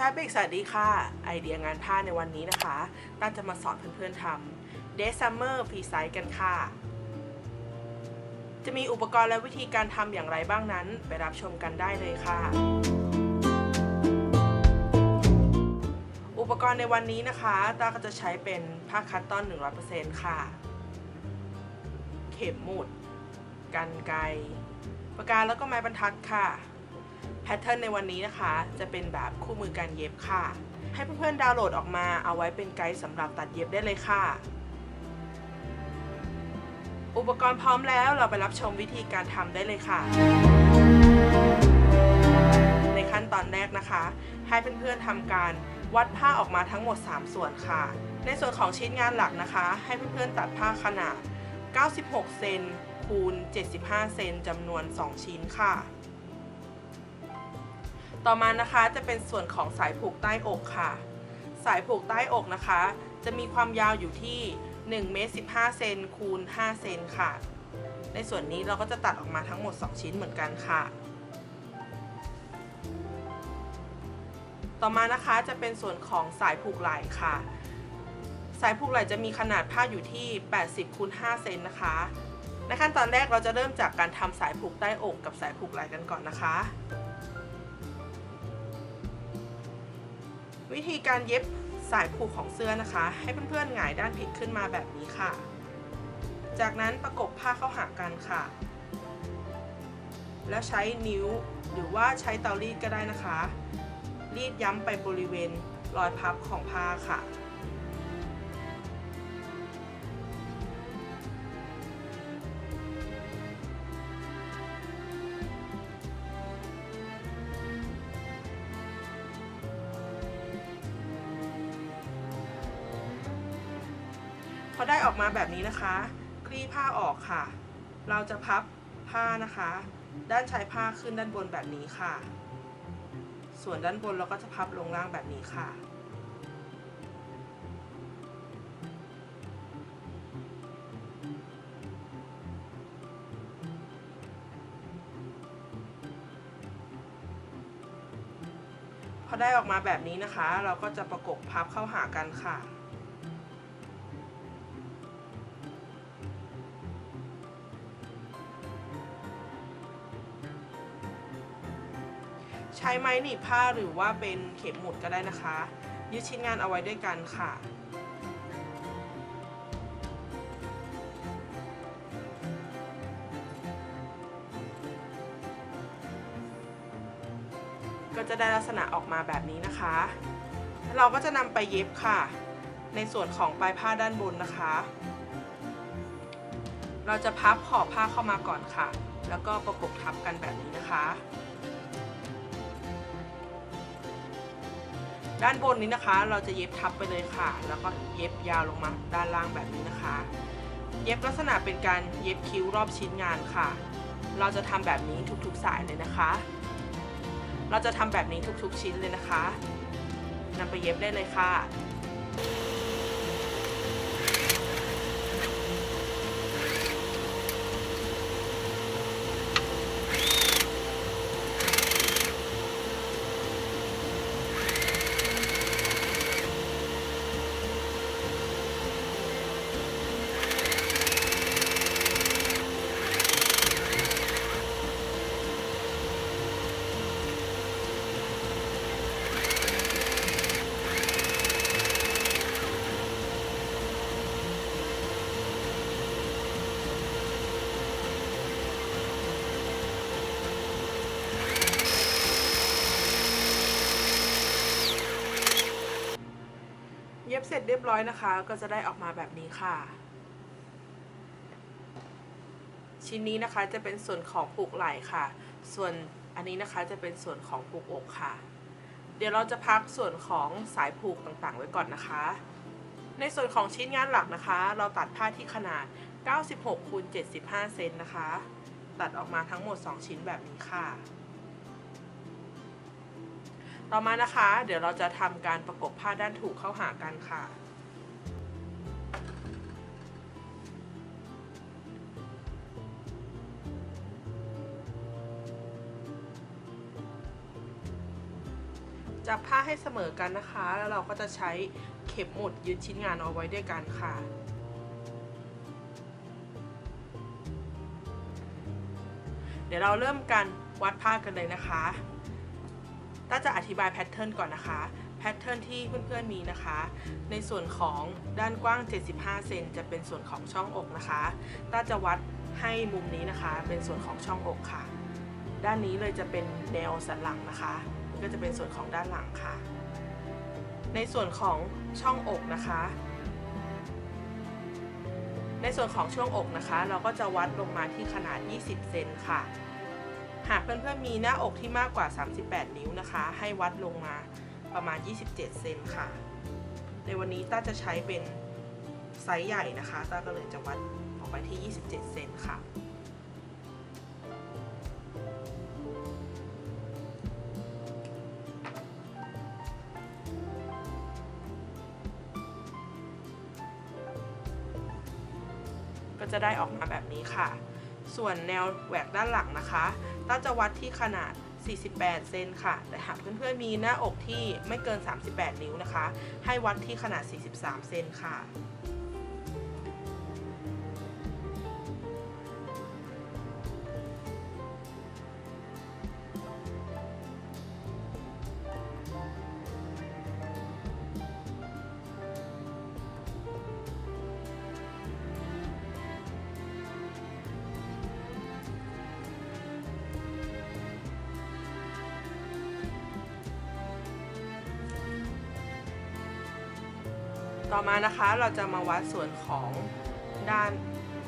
แฟบิกสวัสดีค่ะ ไอเดียงานผ้าในวันนี้นะคะตั้งจะมาสอนเพื่อนๆทำเดซซัมเมอร์ฟรีไซส์กันค่ะ จะมีอุปกรณ์และวิธีการทำอย่างไรบ้างนั้น ไปรับชมกันได้เลยค่ะ อุปกรณ์ในวันนี้นะคะตาก็จะใช้เป็นผ้าคัตตอน 100%ค่ะ เข็มหมุด กันไก ปากกาแล้วก็ไม้บรรทัดค่ะ แพทเทิร์นในวันนี้นะคะ จะเป็นแบบคู่มือการเย็บค่ะ ให้เพื่อนๆดาวน์โหลดออกมาเอาไว้เป็นไกด์สำหรับตัดเย็บได้เลยค่ะ อุปกรณ์พร้อมแล้วเราไปรับชมวิธีการทำได้เลยค่ะ ในขั้นตอนแรกนะคะ ให้เพื่อนๆทำการวัดผ้าออกมาทั้งหมด 3 ส่วนค่ะ ในส่วนของชิ้นงานหลักนะคะ ให้เพื่อนๆตัดผ้าขนาด 96 เซนคูณ 75 เซนจำนวน 2 ชิ้นค่ะ ต่อมานะคะจะเป็นส่วนของสายผูกใต้อกค่ะ สายผูกใต้อกนะคะ จะมีความยาวอยู่ที่1เมตร15เซนคูณ5เซนค่ะ ในส่วนนี้เราก็จะตัดออกมาทั้งหมด 2 ชิ้นเหมือนกันค่ะ ต่อมานะคะจะเป็นส่วนของสายผูกไหล่ค่ะ สายผูกไหล่จะมีขนาดผ้าอยู่ที่ 80คูณ5เซนนะคะ ในขั้นตอนแรกเราจะเริ่มจากการทำสายผูกใต้อกกับสายผูกไหล่กันก่อนนะคะ วิธีการเย็บสายผูกของเสื้อนะคะ ให้เพื่อนๆหงายด้านผิดขึ้นมาแบบนี้ค่ะ จากนั้นประกบผ้าเข้าหากันค่ะ แล้วใช้นิ้วหรือว่าใช้เตารีดก็ได้นะคะ รีดย้ำไปบริเวณรอยพับของผ้าค่ะ นะคะ คลี่ผ้าออกค่ะ เราจะพับผ้านะคะ ด้านชายผ้าขึ้นด้านบนแบบนี้ค่ะ ส่วนด้านบนเราก็จะพับลงล่างแบบนี้ค่ะ พอได้ออกมาแบบนี้นะคะ เราก็จะประกบพับเข้าหากันค่ะ ใช้ไม้หนีบผ้าหรือว่าเป็นเข็มหมุดก็ได้นะคะ ยึดชิ้นงานเอาไว้ด้วยกันค่ะ ก็จะได้ลักษณะออกมาแบบนี้นะคะ เราก็จะนำไปเย็บค่ะ ในส่วนของปลายผ้าด้านบนนะคะ เราจะพับขอบผ้าเข้ามาก่อนค่ะ แล้วก็ประกบทับกันแบบนี้นะคะ ด้านบนนี้นะคะ เราจะเย็บทับไปเลยค่ะ แล้วก็เย็บยาวลงมาด้านล่างแบบนี้นะคะ เย็บลักษณะเป็นการเย็บคิ้วรอบชิ้นงานค่ะ เราจะทำแบบนี้ทุกๆสายเลยนะคะ เราจะทำแบบนี้ทุกๆชิ้นเลยนะคะนำไปเย็บได้เลยค่ะ เรียบร้อยนะคะ ก็จะได้ออกมาแบบนี้ค่ะ ชิ้นนี้นะคะจะเป็นส่วนของผูกไหล่ค่ะ ส่วนอันนี้นะคะจะเป็นส่วนของผูกอกค่ะ เดี๋ยวเราจะพักส่วนของสายผูกต่างๆ ไว้ก่อนนะคะ ในส่วนของชิ้นงานหลักนะคะ เราตัดผ้าที่ขนาด 96คูณ75 เซนนะคะ ตัดออกมาทั้งหมด 2 ชิ้นแบบนี้ค่ะต่อมานะคะ เดี๋ยวเราจะทำการประกบผ้าด้านถูกเข้าหากันค่ะ จับผ้าให้เสมอกันนะคะ แล้วเราก็จะใช้เข็มหมุดยึดชิ้นงานเอาไว้ด้วยกันค่ะ เดี๋ยวเราเริ่มการวัดผ้ากันเลยนะคะต้าจะอธิบายแพทเทิร์นก่อนนะคะ แพทเทิร์นที่เพื่อนๆมีนะคะ ในส่วนของด้านกว้าง 75 เซนจะเป็นส่วนของช่องอกนะคะต้าจะวัดให้มุมนี้นะคะ เป็นส่วนของช่องอกค่ะ ด้านนี้เลยจะเป็นแนวสันหลังนะคะ ก็จะเป็นส่วนของด้านหลังค่ะ ในส่วนของช่องอกนะคะ ในส่วนของช่วงอกนะคะ เราก็จะวัดลงมาที่ขนาด 20 เซนค่ะ หากเพื่อนๆมีหน้าอกที่มากกว่า 38 นิ้วนะคะ ให้วัดลงมาประมาณ 27 เซนค่ะ ในวันนี้ต้าจะใช้เป็นไซส์ใหญ่นะคะ ต้าก็เลยจะวัดออกไปที่ 27 เซนค่ะ จะได้ออกมาแบบนี้ค่ะ ส่วนแนวแหวกด้านหลังนะคะต้าจะวัดที่ขนาด 48 เซนค่ะ แต่หากเพื่อนๆมีหน้าอกที่ไม่เกิน 38 นิ้วนะคะ ให้วัดที่ขนาด 43 เซนค่ะ ต่อมานะคะเราจะมาวัดส่วนของด้าน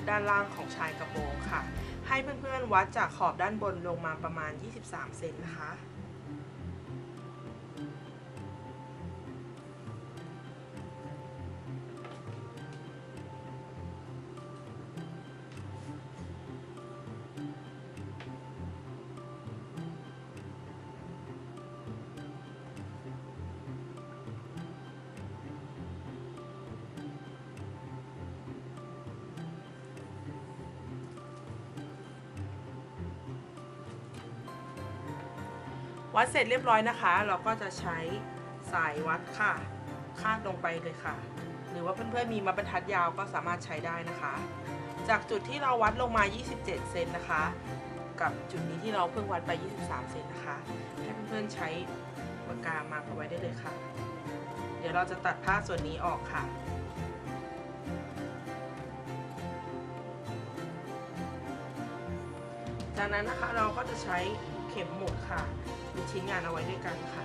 ด้านล่างของชายกระโปรงค่ะ ให้เพื่อนๆวัดจากขอบด้านบนลงมาประมาณ 23 เซนนะคะ วัดเสร็จเรียบร้อยนะคะ เราก็จะใช้สายวัดค่ะ คาดลงไปเลยค่ะ หรือว่าเพื่อนๆมีมาบรรทัดยาวก็สามารถใช้ได้นะคะ จากจุดที่เราวัดลงมา 27 เซนนะคะ กับจุดนี้ที่เราเพิ่งวัดไป 23 เซนนะคะ ให้เพื่อนๆใช้ปากกามาร์กเอาไว้ได้เลยค่ะ เดี๋ยวเราจะตัดผ้าส่วนนี้ออกค่ะจากนั้นนะคะเราก็จะใช้เข็มหมุดค่ะ ชิ้นงานเอาไว้ด้วยกันค่ะ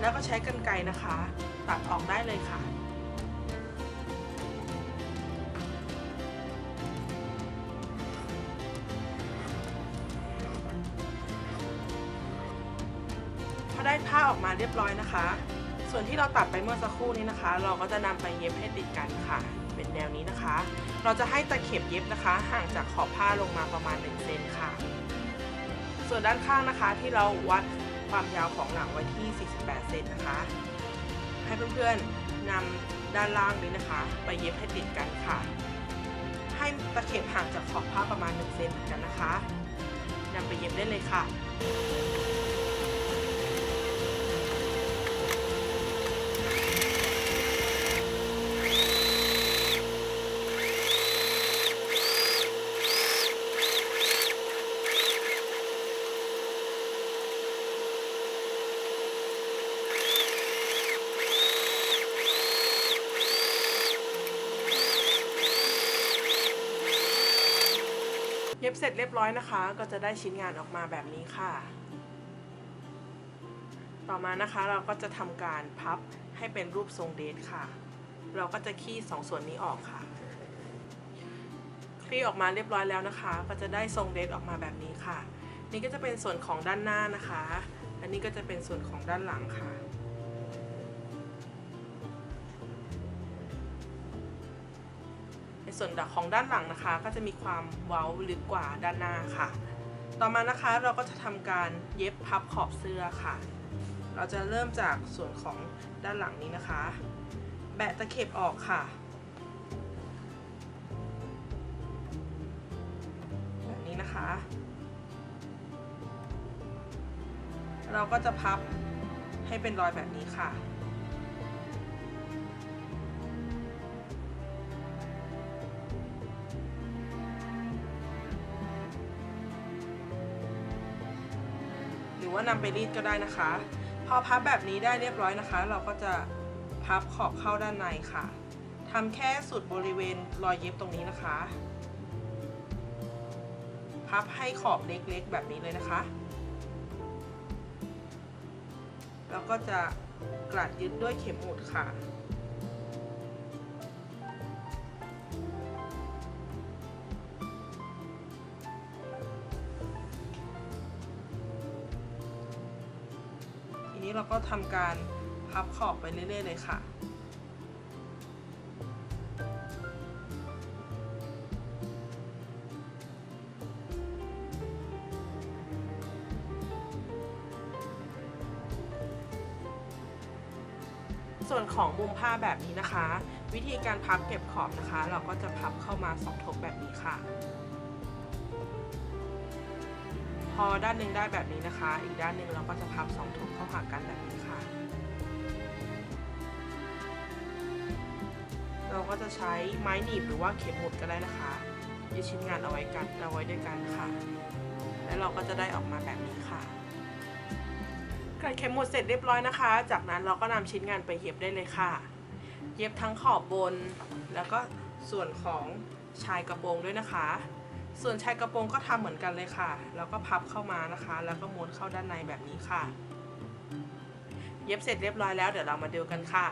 แล้วก็ใช้กรรไกรนะคะ ตัดออกได้เลยค่ะ มาเรียบร้อยนะคะ ส่วนที่เราตัดไปเมื่อสักครู่นี้นะคะ เราก็จะนำไปเย็บให้ติดกันค่ะ เป็นแนวนี้นะคะ เราจะให้ตะเข็บเย็บนะคะ ห่างจากขอบผ้าลงมาประมาณ1เซนค่ะ ส่วนด้านข้างนะคะที่เราวัดความยาวของหลังไว้ที่ 48 เซนนะคะ ให้เพื่อนๆนำด้านล่างนี้นะคะ ไปเย็บให้ติดกันค่ะ ให้ตะเข็บห่างจากขอบผ้าประมาณ 1 เซนเหมือนกันนะคะนำไปเย็บได้เลยค่ะ เย็บเสร็จเรียบร้อยนะคะ ก็จะได้ชิ้นงานออกมาแบบนี้ค่ะ ต่อมานะคะเราก็จะทำการพับให้เป็นรูปทรงเดทค่ะ เราก็จะคี้สองส่วนนี้ออกค่ะคลี่ออกมาเรียบร้อยแล้วนะคะ ก็จะได้ทรงเดทออกมาแบบนี้ค่ะ นี่ก็จะเป็นส่วนของด้านหน้านะคะ อันนี้ก็จะเป็นส่วนของด้านหลังค่ะ ในส่วนของด้านหลังนะคะ ก็จะมีความเว้าลึกกว่าด้านหน้าค่ะ ต่อมานะคะเราก็จะทำการเย็บพับขอบเสื้อค่ะ เราจะเริ่มจากส่วนของด้านหลังนี้นะคะ แบะตะเข็บออกค่ะแบบนี้นะคะ เราก็จะพับให้เป็นรอยแบบนี้ค่ะ ว่านำไปรีดก็ได้นะคะ พอพับแบบนี้ได้เรียบร้อยนะคะ เราก็จะพับขอบเข้าด้านในค่ะทำแค่สุดบริเวณรอยเย็บตรงนี้นะคะ พับให้ขอบเล็กๆแบบนี้เลยนะคะ แล้วก็จะกลัดยึดด้วยเข็มหมุดค่ะ ทำการพับขอบไปเรื่อยๆเลยค่ะส่วนของมุมผ้าแบบนี้นะคะ วิธีการพับเก็บขอบนะคะ เราก็จะพับเข้ามาสองทบแบบนี้ค่ะ พอด้านหนึ่งได้แบบนี้นะคะ อีกด้านหนึ่งเราก็จะพับสองทบเข้าหากันแบบนี้ค่ะ เราก็จะใช้ไม้หนีบหรือว่าเข็มหมุดก็ได้นะคะยึดชิ้นงานเอาไว้กันเอาไว้ด้วยกันค่ะ แล้วเราก็จะได้ออกมาแบบนี้ค่ะกัดเข็มหมุดเสร็จเรียบร้อยนะคะ จากนั้นเราก็นำชิ้นงานไปเย็บได้เลยค่ะ เย็บทั้งขอบบน แล้วก็ส่วนของชายกระโปรงด้วยนะคะ ส่วนชายกระโปรงก็ทำเหมือนกันเลยค่ะ แล้วก็พับเข้ามานะคะ แล้วก็ม้วนเข้าด้านในแบบนี้ค่ะ เย็บเสร็จเรียบร้อยแล้วเดี๋ยวเรามาดูกันค่ะ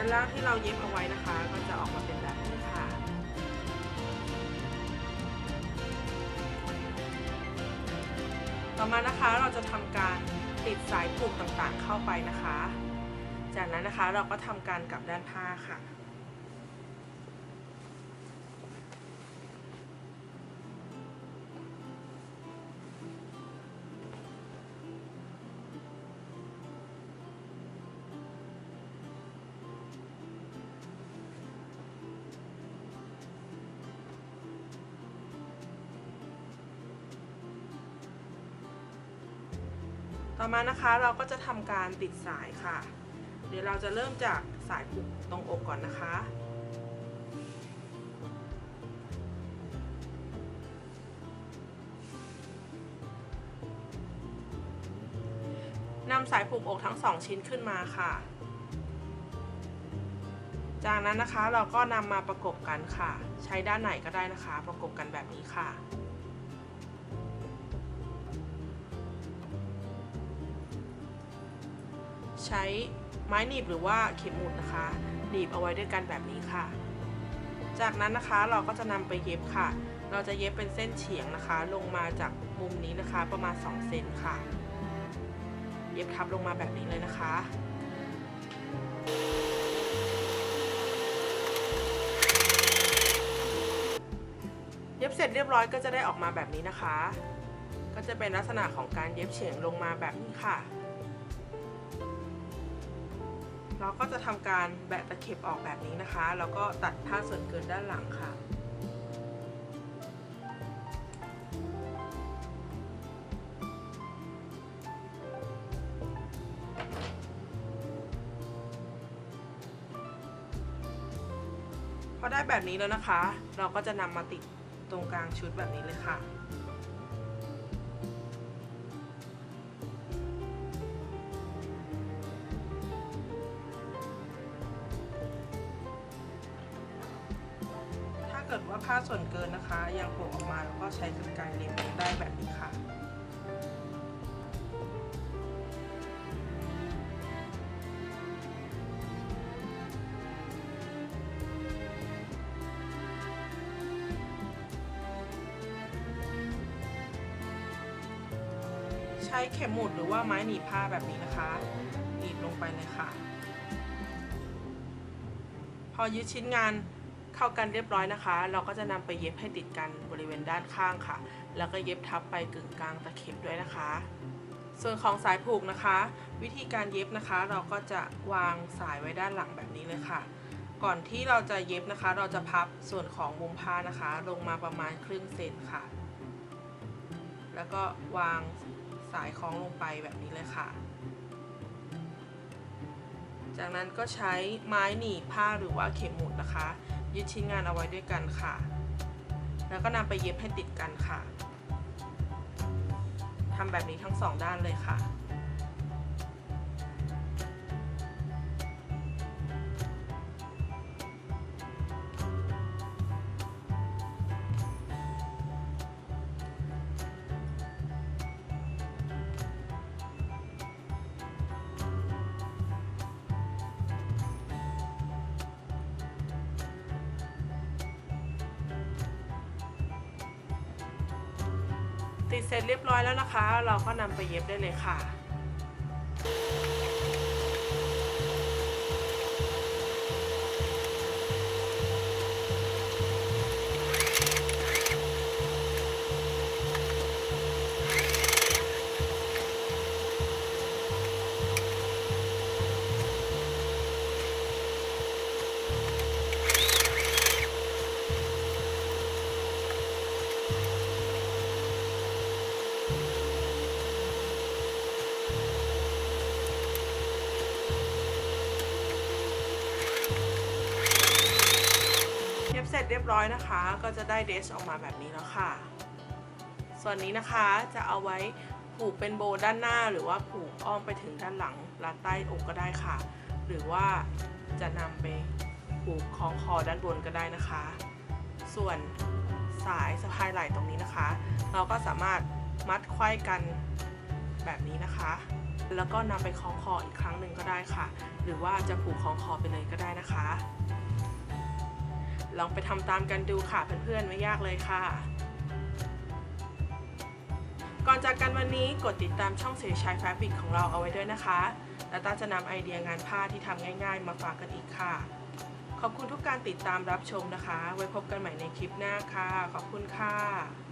ด้านล่างที่เราเย็บเอาไว้นะคะ ก็จะออกมาเป็นแบบนี้ค่ะ ต่อมานะคะเราจะทำการติดสายผูกต่างๆเข้าไปนะคะ จากนั้นนะคะเราก็ทำการกลับด้านผ้าค่ะ ต่อมานะคะเราก็จะทำการติดสายค่ะ เดี๋ยวเราจะเริ่มจากสายผูกตรงอกก่อนนะคะ นำสายผูกอกทั้งสองชิ้นขึ้นมาค่ะ จากนั้นนะคะเราก็นำมาประกบกันค่ะ ใช้ด้านไหนก็ได้นะคะ ประกบกันแบบนี้ค่ะ ใช้ไม้หนีบหรือว่าเข็มหมุดนะคะ หนีบเอาไว้ด้วยกันแบบนี้ค่ะ จากนั้นนะคะเราก็จะนำไปเย็บค่ะ เราจะเย็บเป็นเส้นเฉียงนะคะ ลงมาจากมุมนี้นะคะ ประมาณ 2 เซนค่ะ เย็บทับลงมาแบบนี้เลยนะคะเย็บเสร็จเรียบร้อยก็จะได้ออกมาแบบนี้นะคะ ก็จะเป็นลักษณะของการเย็บเฉียงลงมาแบบนี้ค่ะ เราก็จะทำการแบะตะเข็บออกแบบนี้นะคะ แล้วก็ตัดผ้าส่วนเกินด้านหลังค่ะพอได้แบบนี้แล้วนะคะ เราก็จะนำมาติดตรงกลางชุดแบบนี้เลยค่ะ ยังโผล่ออกมาแล้วก็ใช้กรรไกรเล็มได้แบบนี้ค่ะ ใช้เข็มหมุดหรือว่าไม้หนีบผ้าแบบนี้นะคะ หนีบลงไปเลยค่ะ พอยึดชิ้นงาน เข้ากันเรียบร้อยนะคะ เราก็จะนำไปเย็บให้ติดกันบริเวณด้านข้างค่ะ แล้วก็เย็บทับไปกึ่งกลางตะเข็บด้วยนะคะ ส่วนของสายผูกนะคะ วิธีการเย็บนะคะ เราก็จะวางสายไว้ด้านหลังแบบนี้เลยค่ะ ก่อนที่เราจะเย็บนะคะ เราจะพับส่วนของมุมผ้านะคะ ลงมาประมาณครึ่งเซนค่ะ แล้วก็วางสายคล้องลงไปแบบนี้เลยค่ะจากนั้นก็ใช้ไม้หนีบผ้าหรือว่าเข็มหมุดนะคะ ยึดชิ้นงานเอาไว้ด้วยกันค่ะ แล้วก็นำไปเย็บให้ติดกันค่ะทำแบบนี้ทั้งสองด้านเลยค่ะ ติดเสร็จเรียบร้อยแล้วนะคะ เราก็นำไปเย็บได้เลยค่ะียบร้อยนะคะ ก็จะได้เดรสออกมาแบบนี้แล้วค่ะ ส่วนนี้นะคะจะเอาไว้ผูกเป็นโบด้านหน้าหรือว่าผูกอ้อมไปถึงด้านหลังรัดใต้องค์ก็ได้ค่ะ หรือว่าจะนำไปผูกคล้องคอด้านบนก็ได้นะคะ ส่วนสายสะพายไหล่ตรงนี้นะคะ เราก็สามารถมัดไขว้กันแบบนี้นะคะ แล้วก็นำไปคล้องคออีกครั้งหนึ่งก็ได้ค่ะ หรือว่าจะผูกคล้องคอไปเลยก็ได้นะคะ ลองไปทำตามกันดูค่ะเพื่อนๆไม่ยากเลยค่ะ ก่อนจากกันวันนี้กดติดตามช่องเสชายแฟบริกของเราเอาไว้ด้วยนะคะ และต้าจะนำไอเดียงานผ้าที่ทำง่าย ๆ มาฝากกันอีกค่ะ ขอบคุณทุกการติดตามรับชมนะคะ ไว้พบกันใหม่ในคลิปหน้าค่ะ ขอบคุณค่ะ